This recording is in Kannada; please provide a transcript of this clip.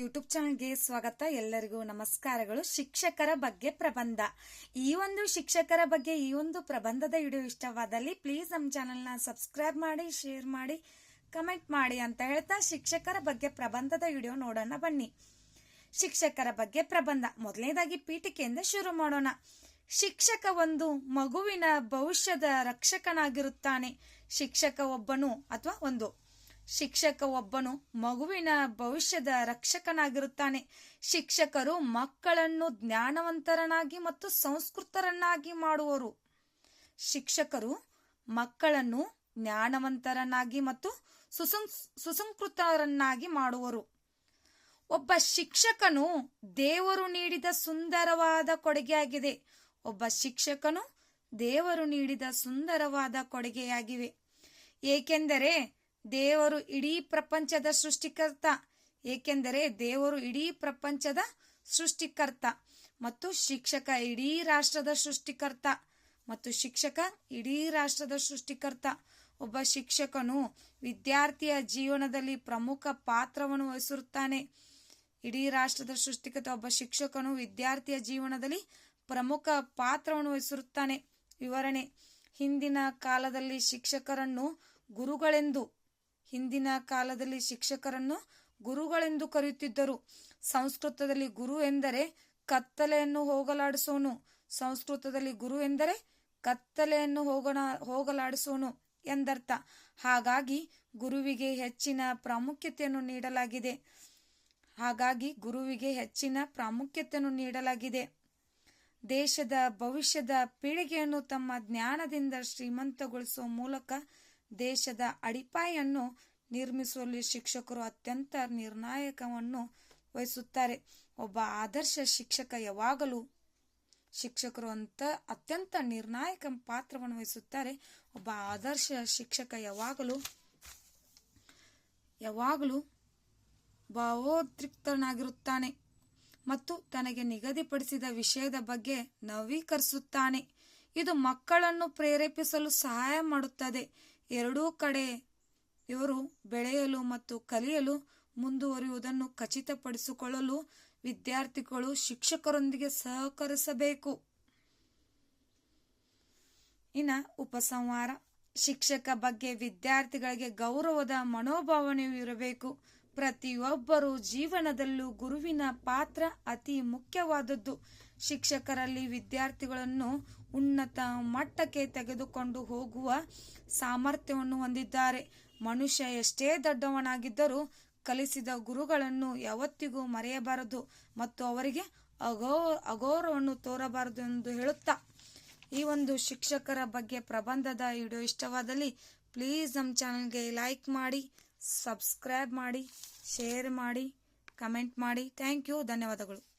ಯೂಟ್ಯೂಬ್ ಚಾನಲ್ಗೆ ಸ್ವಾಗತ. ಎಲ್ಲರಿಗೂ ನಮಸ್ಕಾರಗಳು. ಶಿಕ್ಷಕರ ಬಗ್ಗೆ ಪ್ರಬಂಧ. ಈ ಒಂದು ಶಿಕ್ಷಕರ ಬಗ್ಗೆ ಈ ಒಂದು ಪ್ರಬಂಧದ ವಿಡಿಯೋ ಇಷ್ಟವಾದಲ್ಲಿ ಪ್ಲೀಸ್ ನಮ್ಮ ಚಾನಲ್ನ ಸಬ್ಸ್ಕ್ರೈಬ್ ಮಾಡಿ ಶೇರ್ ಮಾಡಿ ಕಮೆಂಟ್ ಮಾಡಿ ಅಂತ ಹೇಳ್ತಾ ಶಿಕ್ಷಕರ ಬಗ್ಗೆ ಪ್ರಬಂಧದ ವಿಡಿಯೋ ನೋಡೋಣ ಬನ್ನಿ. ಶಿಕ್ಷಕರ ಬಗ್ಗೆ ಪ್ರಬಂಧ. ಮೊದಲನೇದಾಗಿ ಪೀಠಿಕೆಯಿಂದ ಶುರು ಮಾಡೋಣ. ಶಿಕ್ಷಕ ಒಂದು ಮಗುವಿನ ಭವಿಷ್ಯದ ರಕ್ಷಕನಾಗಿರುತ್ತಾನೆ. ಶಿಕ್ಷಕ ಒಬ್ಬನು ಅಥವಾ ಒಂದು ಶಿಕ್ಷಕ ಒಬ್ಬನು ಮಗುವಿನ ಭವಿಷ್ಯದ ರಕ್ಷಕನಾಗಿರುತ್ತಾನೆ. ಶಿಕ್ಷಕರು ಮಕ್ಕಳನ್ನು ಜ್ಞಾನವಂತರನಾಗಿ ಮತ್ತು ಸಂಸ್ಕೃತರನ್ನಾಗಿ ಮಾಡುವರು. ಶಿಕ್ಷಕರು ಮಕ್ಕಳನ್ನು ಜ್ಞಾನವಂತರನ್ನಾಗಿ ಮತ್ತು ಸುಸಂ ಸುಸಂಸ್ಕೃತರನ್ನಾಗಿ ಮಾಡುವರು. ಒಬ್ಬ ಶಿಕ್ಷಕನು ದೇವರು ನೀಡಿದ ಸುಂದರವಾದ ಕೊಡುಗೆಯಾಗಿದೆ. ಒಬ್ಬ ಶಿಕ್ಷಕನು ದೇವರು ನೀಡಿದ ಸುಂದರವಾದ ಕೊಡುಗೆಯಾಗಿವೆ. ಏಕೆಂದರೆ ದೇವರು ಇಡೀ ಪ್ರಪಂಚದ ಸೃಷ್ಟಿಕರ್ತ. ಏಕೆಂದರೆ ದೇವರು ಇಡೀ ಪ್ರಪಂಚದ ಸೃಷ್ಟಿಕರ್ತ ಮತ್ತು ಶಿಕ್ಷಕ ಇಡೀ ರಾಷ್ಟ್ರದ ಸೃಷ್ಟಿಕರ್ತ ಮತ್ತು ಶಿಕ್ಷಕ ಇಡೀ ರಾಷ್ಟ್ರದ ಸೃಷ್ಟಿಕರ್ತ. ಒಬ್ಬ ಶಿಕ್ಷಕನು ವಿದ್ಯಾರ್ಥಿಯ ಜೀವನದಲ್ಲಿ ಪ್ರಮುಖ ಪಾತ್ರವನ್ನು ವಹಿಸಿರುತ್ತಾನೆ. ಇಡೀ ರಾಷ್ಟ್ರದ ಸೃಷ್ಟಿಕರ್ತ ಒಬ್ಬ ಶಿಕ್ಷಕನು ವಿದ್ಯಾರ್ಥಿಯ ಜೀವನದಲ್ಲಿ ಪ್ರಮುಖ ಪಾತ್ರವನ್ನು ವಹಿಸಿರುತ್ತಾನೆ. ವಿವರಣೆ, ಹಿಂದಿನ ಕಾಲದಲ್ಲಿ ಶಿಕ್ಷಕರನ್ನು ಗುರುಗಳೆಂದು ಹಿಂದಿನ ಕಾಲದಲ್ಲಿ ಶಿಕ್ಷಕರನ್ನು ಗುರುಗಳೆಂದು ಕರೆಯುತ್ತಿದ್ದರು. ಸಂಸ್ಕೃತದಲ್ಲಿ ಗುರು ಎಂದರೆ ಕತ್ತಲೆಯನ್ನು ಹೋಗಲಾಡಿಸೋನು ಸಂಸ್ಕೃತದಲ್ಲಿ ಗುರು ಎಂದರೆ ಕತ್ತಲೆಯನ್ನು ಹೋಗಣ ಹೋಗಲಾಡಿಸೋನು ಎಂದರ್ಥ. ಹಾಗಾಗಿ ಗುರುವಿಗೆ ಹೆಚ್ಚಿನ ಪ್ರಾಮುಖ್ಯತೆಯನ್ನು ನೀಡಲಾಗಿದೆ. ಹಾಗಾಗಿ ಗುರುವಿಗೆ ಹೆಚ್ಚಿನ ಪ್ರಾಮುಖ್ಯತೆಯನ್ನು ನೀಡಲಾಗಿದೆ. ದೇಶದ ಭವಿಷ್ಯದ ಪೀಳಿಗೆಯನ್ನು ತಮ್ಮ ಜ್ಞಾನದಿಂದ ಶ್ರೀಮಂತಗೊಳಿಸುವ ಮೂಲಕ ದೇಶದ ಅಡಿಪಾಯನ್ನು ನಿರ್ಮಿಸುವಲ್ಲಿ ಶಿಕ್ಷಕರು ಅತ್ಯಂತ ನಿರ್ಣಾಯಕವನ್ನು ವಹಿಸುತ್ತಾರೆ. ಒಬ್ಬ ಆದರ್ಶ ಶಿಕ್ಷಕ ಯಾವಾಗಲೂ ಶಿಕ್ಷಕರು ಅಂತ ಅತ್ಯಂತ ನಿರ್ಣಾಯಕ ಪಾತ್ರವನ್ನು ವಹಿಸುತ್ತಾರೆ. ಒಬ್ಬ ಆದರ್ಶ ಶಿಕ್ಷಕ ಯಾವಾಗಲೂ ಯಾವಾಗಲೂ ಭಾವೋದ್ರಿಕ್ತನಾಗಿರುತ್ತಾನೆ ಮತ್ತು ತನಗೆ ನಿಗದಿಪಡಿಸಿದ ವಿಷಯದ ಬಗ್ಗೆ ನವೀಕರಿಸುತ್ತಾನೆ. ಇದು ಮಕ್ಕಳನ್ನು ಪ್ರೇರೇಪಿಸಲು ಸಹಾಯ ಮಾಡುತ್ತದೆ. ಎರಡೂ ಕಡೆ ಇವರು ಬೆಳೆಯಲು ಮತ್ತು ಕಲಿಯಲು ಮುಂದುವರಿಯುವುದನ್ನು ಖಚಿತಪಡಿಸಿಕೊಳ್ಳಲು ವಿದ್ಯಾರ್ಥಿಗಳು ಶಿಕ್ಷಕರೊಂದಿಗೆ ಸಹಕರಿಸಬೇಕು. ಇನ್ನ ಉಪಸಂಹಾರ, ಶಿಕ್ಷಕ ಬಗ್ಗೆ ವಿದ್ಯಾರ್ಥಿಗಳಿಗೆ ಗೌರವದ ಮನೋಭಾವನೆಯೂ ಇರಬೇಕು. ಪ್ರತಿಯೊಬ್ಬರು ಜೀವನದಲ್ಲೂ ಗುರುವಿನ ಪಾತ್ರ ಅತಿ ಮುಖ್ಯವಾದದ್ದು. ಶಿಕ್ಷಕರಲ್ಲಿ ವಿದ್ಯಾರ್ಥಿಗಳನ್ನು ಉನ್ನತ ಮಟ್ಟಕ್ಕೆ ತೆಗೆದುಕೊಂಡು ಹೋಗುವ ಸಾಮರ್ಥ್ಯವನ್ನು ಹೊಂದಿದ್ದಾರೆ. ಮನುಷ್ಯ ಎಷ್ಟೇ ದೊಡ್ಡವನಾಗಿದ್ದರೂ ಕಲಿಸಿದ ಗುರುಗಳನ್ನು ಯಾವತ್ತಿಗೂ ಮರೆಯಬಾರದು ಮತ್ತು ಅವರಿಗೆ ಅಗೋ ಅಗೌರವನ್ನು ತೋರಬಾರದು ಎಂದು ಹೇಳುತ್ತಾ. ಈ ಒಂದು ಶಿಕ್ಷಕರ ಬಗ್ಗೆ ಪ್ರಬಂಧದ ವಿಡಿಯೋ ಇಷ್ಟವಾದಲ್ಲಿ ಪ್ಲೀಸ್ ನಮ್ಮ ಚಾನಲ್ಗೆ ಲೈಕ್ ಮಾಡಿ. ಸಬ್ಸ್ಕ್ರೈಬ್ ಮಾಡಿ ಶೇರ್ ಮಾಡಿ ಕಮೆಂಟ್ ಮಾಡಿ. ಥ್ಯಾಂಕ್ ಯು ಧನ್ಯವಾದಗಳು.